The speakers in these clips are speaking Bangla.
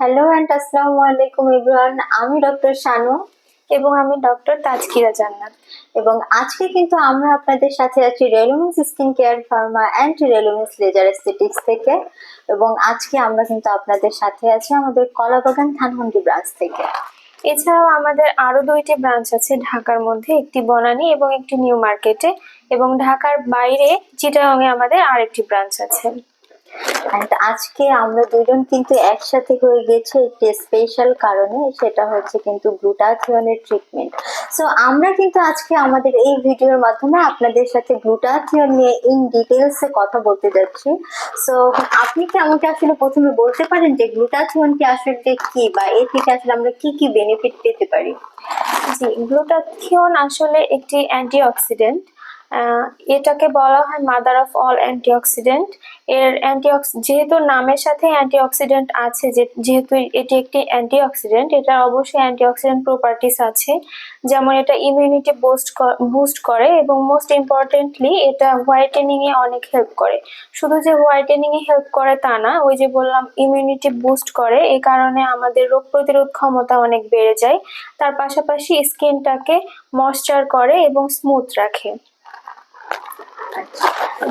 হ্যালো অ্যান্ড আসসালামু আলাইকুম এভরিওয়ান আমি ডক্টর শানু এবং আমি ডক্টর তাজকিরা জান্নাত। এবং আজকে কিন্তু আমরা আপনাদের সাথে আছি Relumens skin care pharma and Relumens laser aesthetics থেকে। এবং আজকে আমরা কিন্তু আপনাদের সাথে আছি আমাদের কলাবাগান ধানমন্ডি ব্রাঞ্চ থেকে। এছাড়াও আমাদের আরও দুইটি ব্রাঞ্চ আছে ঢাকার মধ্যে, একটি বনানী এবং একটি নিউ মার্কেটে। এবং ঢাকার বাইরে চিটাগাংয়ে আমাদের আরেকটি ব্রাঞ্চ আছে। আজকে আমরা দুজন কিন্তু একসাথে হয়ে গেছে একটি স্পেশাল কারণে, সেটা হচ্ছে কিন্তু গ্লুটাথিয়নের ট্রিটমেন্ট সো আমরা কিন্তু আজকে আমাদের এই ভিডিওর মাধ্যমে আপনাদের সাথে গ্লুটাথিয়ন নিয়ে ইন ডিটেলসে কথা বলতে যাচ্ছি। সো আপনি কি আমাকে আসলে প্রথমে বলতে পারেন যে গ্লুটাথিয়ন কি আসলে কি বা এর থেকে আসলে আমরা কি কি বেনিফিট পেতে পারি? জি গ্লুটাথিয়ন আসলে একটি অ্যান্টিঅক্সিডেন্ট এটাকে বলা হয় মাদার অফ অল অ্যান্টিঅক্সিডেন্ট এর অ্যান্টিঅক্স যেহেতু নামের সাথে অ্যান্টিঅক্সিডেন্ট আছে যেহেতু এটি একটি অ্যান্টিঅক্সিডেন্ট এটা অবশ্যই অ্যান্টিঅক্সিডেন্ট প্রপার্টিস আছে। যেমন এটা ইমিউনিটি বুস্ট বুস্ট করে এবং মোস্ট ইম্পর্টেন্টলি এটা হোয়াইটেনিং এ অনেক হেল্প করে। শুধু যে হোয়াইটেনিং এ হেল্প করে তা না, ওই যে বললাম ইমিউনিটি বুস্ট করে এই কারণে আমাদের রোগ প্রতিরোধ ক্ষমতা অনেক বেড়ে যায়। তার পাশাপাশি স্কিনটাকে ময়শ্চার করে এবং স্মুথ রাখে।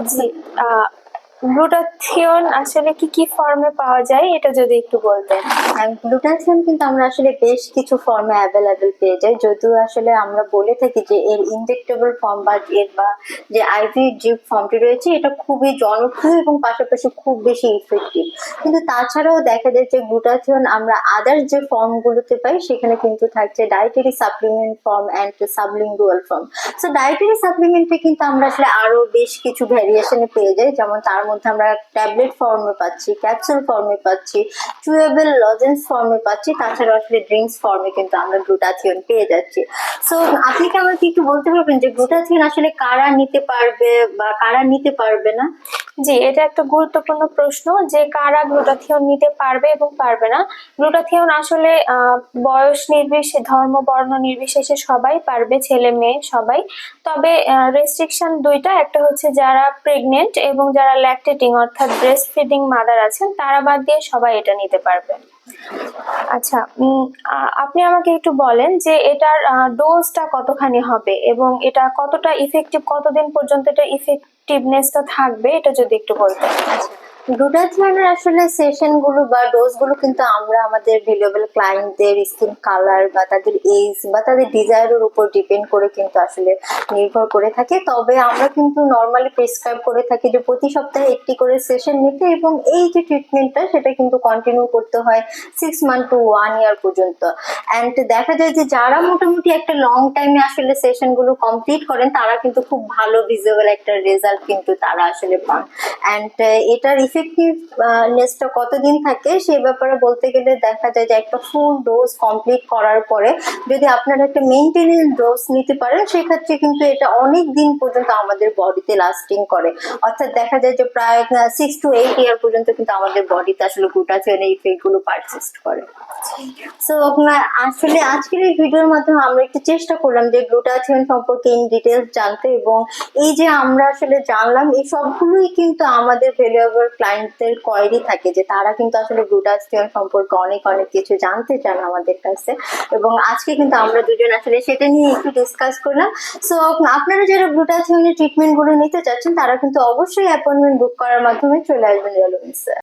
জি গ্লুটাথিয়ন আসলে কি কি ফর্মে পাওয়া যায়? এটা যদি একটু বলতেন। গ্লুটাথিয়ন কিন্তু আমরা আসলে বেশ কিছু ফর্মে অ্যাভেলেবেল পেয়ে যাই। যদিও আসলে আমরা বলে থাকি যে এর ইনজেক্টেবল ফর্ম বা এর বা যে আইভি ড্রিপ ফর্মটি রয়েছে, এটা খুবই জনপ্রিয় এবং পাশাপাশি খুব বেশি ইফেক্টিভ কিন্তু তাছাড়াও দেখা যায় যে গ্লুটাথিয়ন আমরা আদার যে ফর্মগুলোতে পাই, সেখানে কিন্তু থাকছে dietary supplement form and sublingual form so dietary সাপ্লিমেন্টে কিন্তু আমরা আসলে আরও বেশ কিছু ভ্যারিয়েশনে পেয়ে যাই। যেমন তার মধ্যে আমরা ট্যাবলেট ফর্মে পাচ্ছি ক্যাপসুল ফর্মে পাচ্ছি চুয়েবল লজেন্স ফর্মে পাচ্ছি, তাছাড়া আসলে ড্রিঙ্কস ফর্মে কিন্তু আমরা গ্লুটাথিয়ন পেয়ে যাচ্ছি। সো আপনি কি আমাকে একটু বলতে পারবেন যে গ্লুটাথিয়ন আসলে কারা নিতে পারবে বা কারা নিতে পারবে না? জি, এটা একটা গুরুত্বপূর্ণ প্রশ্ন যে কারা গ্লুটাথিয়ন নিতে পারবে এবং পারবে না। গ্লুটাথিয়ন আসলে বয়স নির্বিশেষে, ধর্ম, বর্ণ নির্বিশেষে সবাই পারবে, ছেলে, মেয়ে সবাই। তবে রেস্ট্রিকশন দুইটা, একটা হচ্ছে যারা প্রেগনেন্ট এবং যারা ল্যাকটেটিং অর্থাৎ ব্রেস্ট ফিডিং মাদার আছেন, তারা বাদ দিয়ে সবাই এটা নিতে পারবে। আচ্ছা আপনি আমাকে একটু বলেন যে এটার ডোজটা কতখানি হবে এবং এটা কতটা ইফেক্টিভ কতদিন পর্যন্ত এটা ইফেক্টিভনেসটা থাকবে, এটা যদি একটু বলতেন। গ্লুটাথিয়নের আসলে সেশনগুলো বা কিন্তু আমরা আমাদের ভ্যালুয়েবল ক্লায়েন্টদের স্কিন কালার বা তাদের এজ বা তাদের ডিজায়ারের উপর ডিপেন্ড করে কিন্তু আসলে নির্ভর করে থাকে। তবে আমরা কিন্তু নর্মালি প্রেসক্রাইব করে থাকি যে প্রতি সপ্তাহে একটি করে সেশন নিতে এবং এই যে ট্রিটমেন্টটা সেটা কিন্তু কন্টিনিউ করতে হয় six month to one year পর্যন্ত। অ্যান্ড দেখা যায় যে যারা মোটামুটি একটা লং টাইমে আসলে সেশনগুলো কমপ্লিট করেন, তারা কিন্তু খুব ভালো ভিজিবল একটা রেজাল্ট কিন্তু তারা আসলে পান। অ্যান্ড এটার ইফেক্টিভনেসটা কতদিন থাকে সেই ব্যাপারে বলতে গেলে দেখা যায় যে একটা ফুল ডোজ কমপ্লিট করার পরে যদি আপনারা একটা মেনটেনেন্স ডোজ নিতে পারেন, সেক্ষেত্রে কিন্তু এটা অনেক দিন পর্যন্ত আমাদের বডিতে লাস্টিং করে। অর্থাৎ দেখা যায় যে প্রায় সিক্স টু এইট ইয়ার পর্যন্ত কিন্তু আমাদের বডিতে আসলে গ্লুটাথিয়নের ইফেক্টগুলো পারসিস্ট করে। সো আসলে আজকের এই ভিডিওর মাধ্যমে আমরা একটু চেষ্টা করলাম যে গ্লুটাথিয়ন সম্পর্কে ইন ডিটেলস জানতে এবং এই যে আমরা আসলে জানলাম, এই সবগুলোই কিন্তু আমাদের ভ্যালুয়েবল ক্লায়েন্টদের কোয়ারি থাকে যে তারা কিন্তু আসলে গ্লুটাস্টিয়ন সম্পর্কে অনেক অনেক কিছু জানতে চান আমাদের কাছে। এবং আজকে কিন্তু আমরা দুজন আসলে সেটা নিয়ে একটু ডিসকাস করলাম। সো আপনারা যারা গ্লুটাথিয়নের ট্রিটমেন্টগুলো নিতে চাচ্ছেন, তারা কিন্তু অবশ্যই অ্যাপয়েন্টমেন্ট বুক করার মাধ্যমে চলে আসবেন রেলোভেন্সে